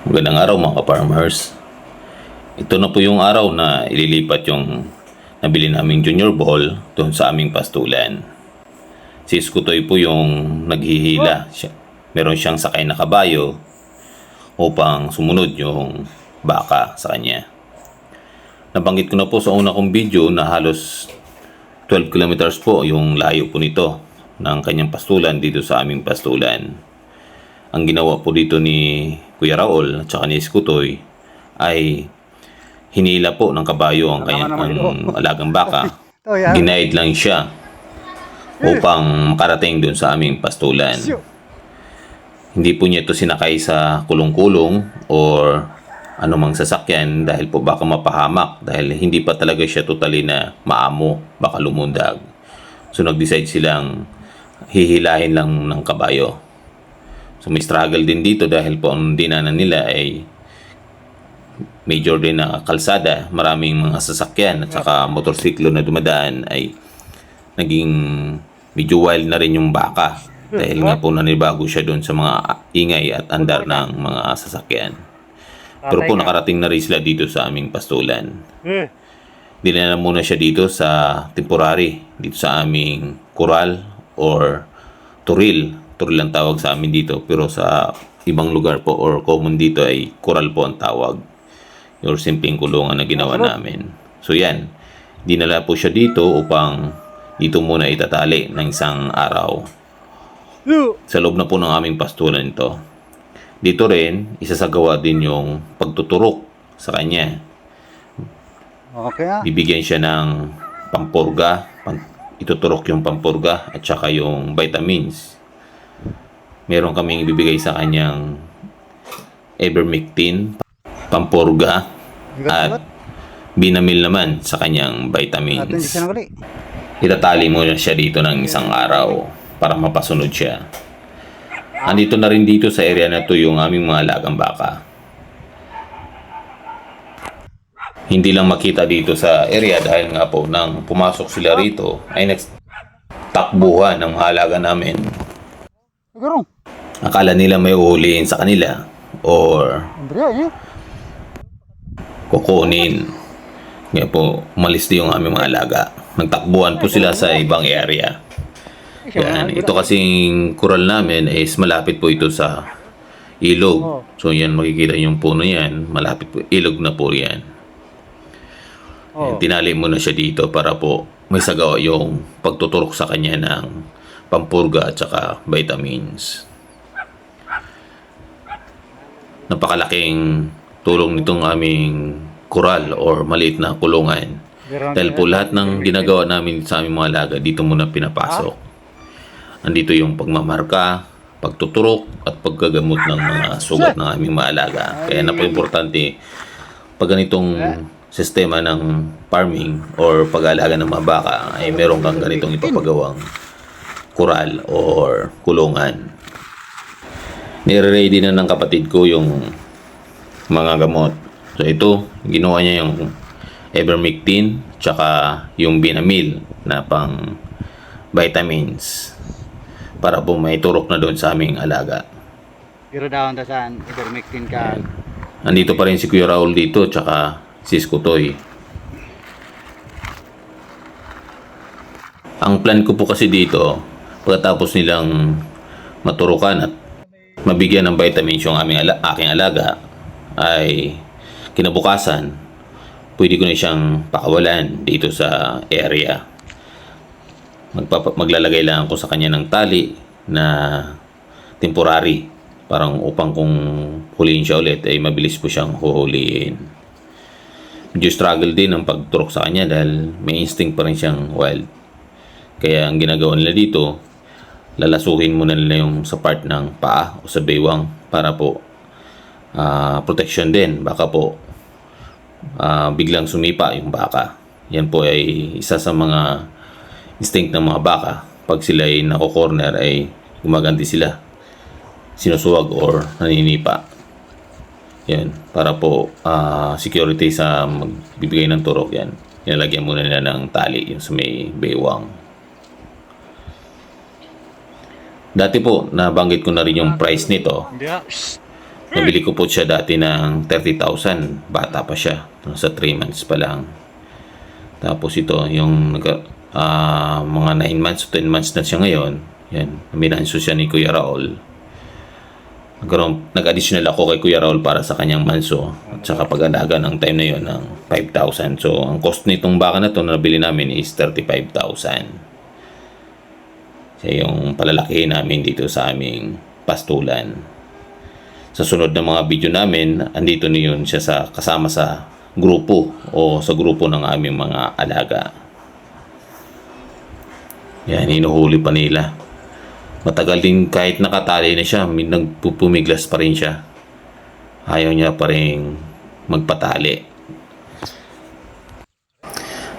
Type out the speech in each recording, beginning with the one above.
Magandang araw mga ka-farmers. Ito na po yung araw na ililipat yung nabili naming junior ball doon sa aming pastulan. Si Skutoy po yung naghihila. Siya, meron siyang sakay na kabayo upang sumunod yung baka sa kanya. Nabanggit ko na po sa una kong video na halos 12 kilometers po yung layo po nito ng kanyang pastulan dito sa aming pastulan. Ang ginawa po dito ni Kuya Raul at saka ni Skutoy ay hinila po ng kabayo ang kanyang ang alagang baka. Ginaid lang siya upang makarating doon sa aming pastulan. Hindi po niya ito sinakay sa kulong-kulong or anumang sasakyan dahil po baka mapahamak dahil hindi pa talaga siya totally na maamo, baka lumundag. So nag-decide silang hihilahin lang ng kabayo. So may struggle din dito dahil po ang dinanan nila ay major din na kalsada, maraming mga sasakyan at saka motorsiklo na dumadaan ay naging medyo wild na rin yung baka dahil nga po nanibago siya doon sa mga ingay at andar ng mga sasakyan. Pero po nakarating na rin sila dito sa aming pastulan. Eh, Dinala muna siya dito sa temporary, dito sa aming kural or turil. Turil ang tawag sa amin dito, pero sa ibang lugar po or common dito ay kural po ang tawag. Or simpleng kulungan na ginawa namin. So yan, dinala po siya dito upang dito muna itatali ng isang araw. Sa loob na po ng aming pastulan ito. Dito rin, isasagawa din yung pagtuturok sa kanya Okay ah. bibigyan siya ng pampurga, pang, ituturok yung pampurga at saka yung vitamins. Meron kaming ibibigay sa kanyang ivermectin, pampurga, at binamil naman sa kanyang vitamins. Itatali mo na siya dito ng isang araw para mapasunod siya. Andito na rin dito sa area na to yung aming mga alagang baka. Hindi lang makita dito sa area dahil nga po nang pumasok sila rito ay nagtakbuhan ng mga alaga namin. Garong. Akala nila may uhulihin sa kanila or eh. kukunin. Kaya po, umalis din yung aming mga alaga. Nagtakbuhan po sila sa ibang area. Yan. Ito kasing kural namin is malapit po ito sa ilog. So yan, makikita yung puno yan. Malapit po. Ilog na po yan. Oh. Tinali mo na siya dito para po may sagawa yung pagtuturok sa kanya ng pampurga at saka vitamins. Napakalaking tulong nitong aming kural or maliit na kulungan. Dahil po lahat ng ginagawa namin sa aming mga alaga, dito muna pinapasok. Andito yung pagmamarka, pagtuturok, at paggagamot ng mga sugat ng aming mga alaga. Kaya napaka-importante pag ganitong sistema ng farming or pag-aalaga ng mga baka ay meron kang ganitong ipapagawang kural or kulungan. Nire-ready na ng kapatid ko yung mga gamot. So ito, ginawa niya yung ivermectin tsaka yung binamil na pang vitamins para po may turok na doon sa aming alaga. Pero daw ta saan ivermectin ka. Andito pa rin si Kuya Raul dito tsaka si Skutoy. Ang plan ko po kasi dito, pagkatapos nilang maturukan at mabigyan ng vitamins yung aming ala- aking alaga, ay kinabukasan, pwede ko na siyang pakawalan dito sa area. Magpapa- maglalagay lang ako sa kanya ng tali na temporary parang upang kung huliin siya ulit ay mabilis po siyang huhuliin. Medyo struggle din ang pagturok sa kanya dahil may instinct pa rin siyang wild. Kaya ang ginagawa nila dito, lalasuhin muna nila yung sa part ng paa o sa baywang para po ah, protection din. Baka po ah, biglang sumipa yung baka. Yan po ay isa sa mga instinct ng mga baka. Pag sila ay nako-corner ay gumaganti sila sinusuwag or naninipa. Yan, para po ah, security sa magbibigay ng turok yan. Nilalagyan muna nila ng tali yung sa may baywang. Dati po, nabanggit ko na rin yung price nito. Nabili ko po siya dati ng 30,000. Bata pa siya. Sa 3 months pa lang. Tapos ito, yung ah, mga 9 months o 10 months na siya ngayon. Yan. Minanso siya ni Kuya Raul. Nag-additional ako kay Kuya Raul para sa kanyang manso. At saka pag-alaga ng time na yon ng 5,000. So, ang cost nitong baka na to na nabili namin is 35,000. Yung palalakihin namin dito sa aming pastulan. Sa sunod na mga video namin, andito na yun siya sa, kasama sa grupo o sa grupo ng aming mga alaga. Yan, hinuhuli pa nila. Matagal din kahit nakatali na siya, nagpupumiglas pa rin siya. Ayaw niya pa rin magpatali.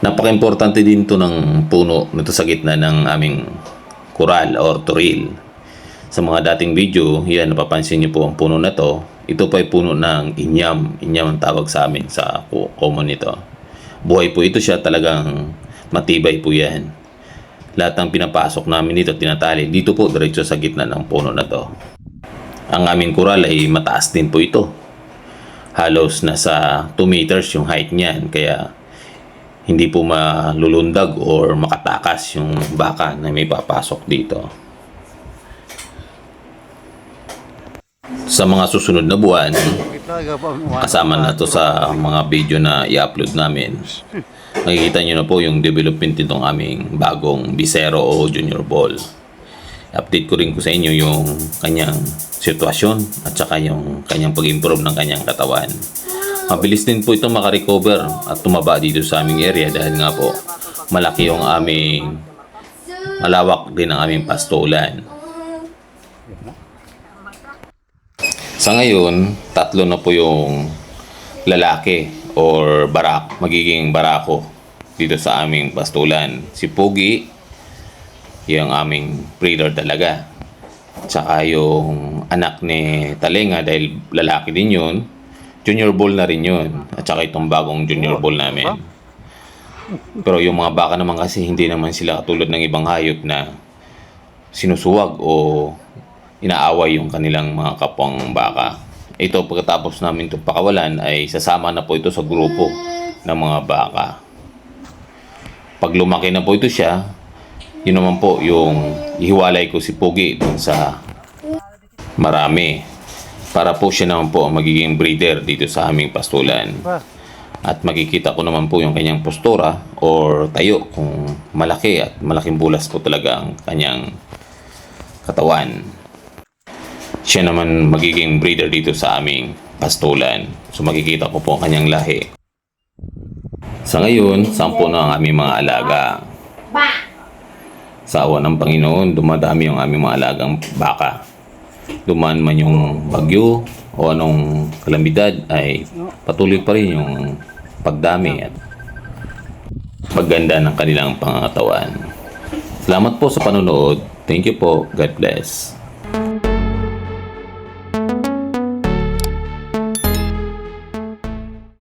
Napaka-importante din to ng puno nito sa gitna ng aming kural or turil. Sa mga dating video, yan, napapansin niyo po ang puno na to. Ito pa ay puno ng inyam. Inyam ang tawag sa amin sa common nito. Buhay po ito siya talagang matibay po yan. Lahat ng pinapasok namin dito, tinatali. Dito po, diretso sa gitna ng puno na to. Ang aming kural ay mataas din po ito. Halos nasa 2 meters yung height niyan. Kaya hindi po malulundag or makatakas yung baka na may papasok dito. Sa mga susunod na buwan, kasama na to sa mga video na i-upload namin. Makikita nyo na po yung development nitong aming bagong Bisero o Junior Ball. Update ko rin ko sa inyo yung kanyang sitwasyon at saka yung kanyang pag-improve ng kanyang katawan. Mabilis din po ito makarecover at tumaba dito sa aming area dahil nga po malaki yung aming malawak din ang aming pastulan. Sa ngayon, tatlo na po yung lalaki or barak, magiging barako dito sa aming pastulan. Si Pogi, yung aming breeder talaga. Tsaka yung anak ni Talenga dahil lalaki din yun. Junior bull na rin yun. At saka itong bagong junior bull namin. Pero yung mga baka naman kasi hindi naman sila katulad ng ibang hayop na sinusuwag o inaaway yung kanilang mga kapwang baka. Ito pagkatapos namin ito pakawalan ay sasama na po ito sa grupo ng mga baka. Pag lumaki na po ito siya, yun naman po yung ihiwalay ko si Pogi dun sa marami. Para po siya naman po ang magiging breeder dito sa aming pastulan. Pa. At makikita ko naman po yung kanyang postura or tayo kung malaki at malaking bulas po talaga ang kanyang katawan. Siya naman magiging breeder dito sa aming pastulan. So makikita ko po ang kanyang lahi. Sa ngayon, sampo na ang aming mga alaga. Sa awa ng Panginoon, dumadami ang aming mga alagang baka. Dumaan man yung bagyo o anong kalamidad ay patuloy pa rin yung pagdami at pagganda ng kanilang pangangatawan. Salamat po sa panonood. Thank you po. God bless.